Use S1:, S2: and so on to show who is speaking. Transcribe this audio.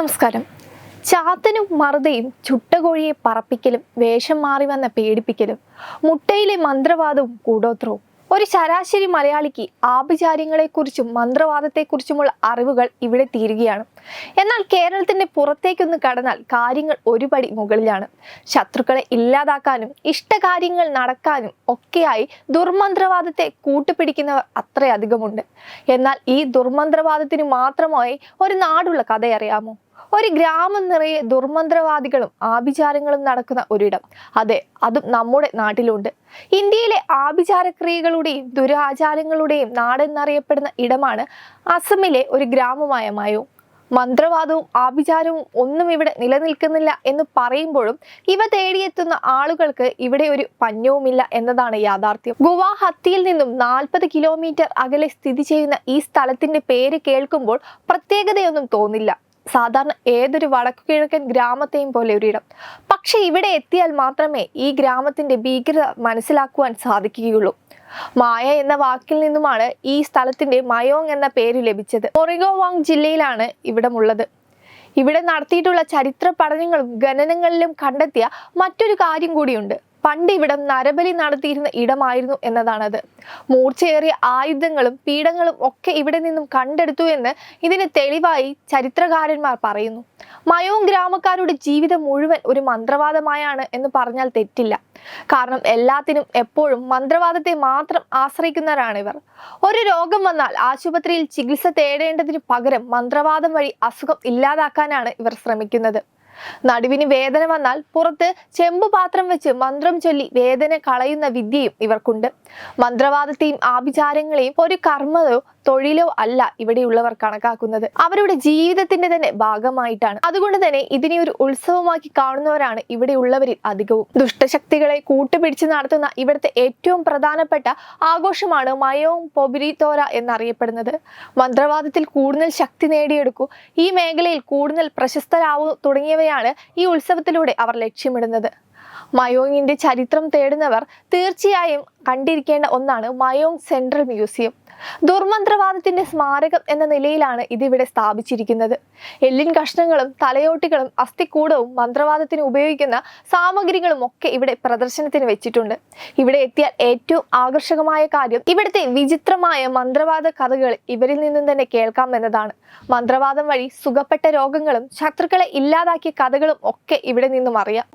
S1: നമസ്കാരം. ചാത്തനും മറുതയും ചുട്ടകോഴിയെ പറപ്പിക്കലും വേഷം മാറി വന്ന പേടിപ്പിക്കലും മുട്ടയിലെ മന്ത്രവാദവും കൂടോത്രവും. ഒരു ശരാശരി മലയാളിക്ക് ആഭിചാര്യങ്ങളെക്കുറിച്ചും മന്ത്രവാദത്തെക്കുറിച്ചുമുള്ള അറിവുകൾ ഇവിടെ തീരുകയാണ്. എന്നാൽ കേരളത്തിന്റെ പുറത്തേക്കൊന്ന് കടന്നാൽ കാര്യങ്ങൾ ഒരുപടി മുകളിലാണ്. ശത്രുക്കളെ ഇല്ലാതാക്കാനും ഇഷ്ടകാര്യങ്ങൾ നടക്കാനും ഒക്കെയായി ദുർമന്ത്രവാദത്തെ കൂട്ടുപിടിക്കുന്നവർ അത്രയധികമുണ്ട്. എന്നാൽ ഈ ദുർമന്ത്രവാദത്തിന് മാത്രമായി ഒരു നാടുള്ള കഥയറിയാമോ? ഒരു ഗ്രാമം നിറയെ ദുർമന്ത്രവാദികളും ആഭിചാരങ്ങളും നടക്കുന്ന ഒരിടം. അതെ അതും നമ്മുടെ നാട്ടിലുണ്ട്. ഇന്ത്യയിലെ ആഭിചാരക്രിയകളുടെയും ദുരാചാരങ്ങളുടെയും നാടെന്നറിയപ്പെടുന്ന ഇടമാണ് അസമിലെ ഒരു ഗ്രാമമായ മയോ. മന്ത്രവാദവും ആഭിചാരവും ഒന്നും ഇവിടെ നിലനിൽക്കുന്നില്ല എന്ന് പറയുമ്പോഴും ഇവ തേടിയെത്തുന്ന ആളുകൾക്ക് ഇവിടെ ഒരു പഞ്ഞവുമില്ല എന്നതാണ് യാഥാർത്ഥ്യം. ഗുവാഹത്തിയിൽ നിന്നും നാൽപ്പത് കിലോമീറ്റർ അകലെ സ്ഥിതി ചെയ്യുന്ന ഈ സ്ഥലത്തിന്റെ പേര് കേൾക്കുമ്പോൾ പ്രത്യേകതയൊന്നും തോന്നില്ല. സാധാരണ ഏതൊരു വടക്കു കിഴക്കൻ ഗ്രാമത്തെയും പോലെ ഒരിടം. പക്ഷെ ഇവിടെ എത്തിയാൽ മാത്രമേ ഈ ഗ്രാമത്തിന്റെ ഭീകരത മനസ്സിലാക്കുവാൻ സാധിക്കുകയുള്ളൂ. മായ എന്ന വാക്കിൽ നിന്നുമാണ് ഈ സ്ഥലത്തിന്റെ മയോങ് എന്ന പേര് ലഭിച്ചത്. ഒറിഗോവാങ് ജില്ലയിലാണ് ഇവിടമുള്ളത്. ഇവിടെ നടത്തിയിട്ടുള്ള ചരിത്ര പഠനങ്ങളും ഖനനങ്ങളിലും കണ്ടെത്തിയ മറ്റൊരു കാര്യം കൂടിയുണ്ട്. പണ്ട് ഇവിടം നരബലി നടത്തിയിരുന്ന ഇടമായിരുന്നു എന്നതാണത്. മൂർച്ചയേറിയ ആയുധങ്ങളും പീഠങ്ങളും ഒക്കെ ഇവിടെ നിന്നും കണ്ടെടുത്തു എന്ന് ഇതിന് തെളിവായി ചരിത്രകാരന്മാർ പറയുന്നു. മയോങ് ഗ്രാമക്കാരുടെ ജീവിതം മുഴുവൻ ഒരു മന്ത്രവാദമായാണ് എന്ന് പറഞ്ഞാൽ തെറ്റില്ല. കാരണം എല്ലാത്തിനും എപ്പോഴും മന്ത്രവാദത്തെ മാത്രം ആശ്രയിക്കുന്നവരാണ് ഇവർ ഒരു രോഗം വന്നാൽ ആശുപത്രിയിൽ ചികിത്സ തേടേണ്ടതിന് പകരം മന്ത്രവാദം വഴി അസുഖം ഇല്ലാതാക്കാനാണ് ഇവർ ശ്രമിക്കുന്നത്. നടുവിന് വേദന വന്നാൽ പുറത്ത് ചെമ്പു പാത്രം വെച്ച് മന്ത്രം ചൊല്ലി വേദന കളയുന്ന വിദ്യയും ഇവർക്കുണ്ട്. മന്ത്രവാദത്തെയും ആഭിചാരങ്ങളെയും ഒരു കർമ്മതോ തൊഴിലോ അല്ല ഇവിടെയുള്ളവർ കണക്കാക്കുന്നത്. അവരുടെ ജീവിതത്തിന്റെ തന്നെ ഭാഗമായിട്ടാണ്. അതുകൊണ്ട് തന്നെ ഇതിനെ ഒരു ഉത്സവമാക്കി കാണുന്നവരാണ് ഇവിടെയുള്ളവരിൽ അധികവും. ദുഷ്ടശക്തികളെ കൂട്ടുപിടിച്ച് നടത്തുന്ന ഇവിടുത്തെ ഏറ്റവും പ്രധാനപ്പെട്ട ആഘോഷമാണ് മയോങ് പൊബിരിത്തോര എന്നറിയപ്പെടുന്നത്. മന്ത്രവാദത്തിൽ കൂടുതൽ ശക്തി നേടിയെടുക്കൂ ഈ മേഖലയിൽ കൂടുതൽ പ്രശസ്തരാവൂ തുടങ്ങിയവയാണ് ഈ ഉത്സവത്തിലൂടെ അവർ ലക്ഷ്യമിടുന്നത്. മയോങ്ങിന്റെ ചരിത്രം തേടുന്നവർ തീർച്ചയായും കണ്ടിരിക്കേണ്ട ഒന്നാണ് മയോങ് സെൻട്രൽ മ്യൂസിയം. ദുർമന്ത്രവാദത്തിന്റെ സ്മാരകം എന്ന നിലയിലാണ് ഇതിവിടെ സ്ഥാപിച്ചിരിക്കുന്നത്. എല്ലിൻ കഷ്ണങ്ങളും തലയോട്ടികളും അസ്ഥിക്കൂടവും മന്ത്രവാദത്തിന് ഉപയോഗിക്കുന്ന സാമഗ്രികളും ഒക്കെ ഇവിടെ പ്രദർശനത്തിന് വെച്ചിട്ടുണ്ട്. ഇവിടെ എത്തിയാൽ ഏറ്റവും ആകർഷകമായ കാര്യം ഇവിടുത്തെ വിചിത്രമായ മന്ത്രവാദ കഥകൾ ഇവരിൽ നിന്നും തന്നെ കേൾക്കാം എന്നതാണ്. മന്ത്രവാദം വഴി സുഖപ്പെട്ട രോഗങ്ങളും ശത്രുക്കളെ ഇല്ലാതാക്കിയ കഥകളും ഒക്കെ ഇവിടെ നിന്നും അറിയാം.